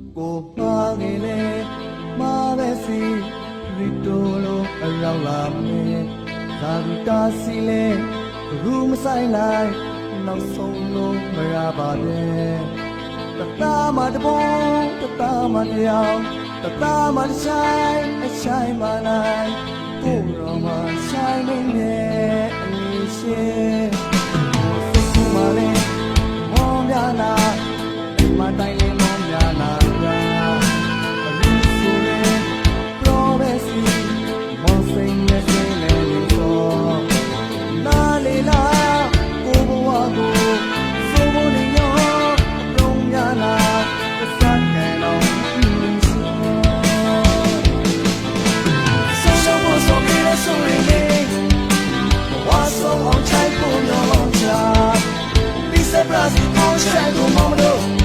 ကိုပါငယ်လေမာပဲစီရီတိုလိုအရောက်လာမယ်ဇာတူတာစီလေရူမဆိုင်လိုက်နောက်ဆုံးလို့မရပါနဲ့တသားမတပုံတသားမတယောက်တသားမတစ်ဆိုင်အဆိုင်မနိုင်ကိုရောမဆိုင်နေရဲ့အမီရှင်စိတ်ကူမလေးမောင်ပြနာမတိုင်း 山路摸摸头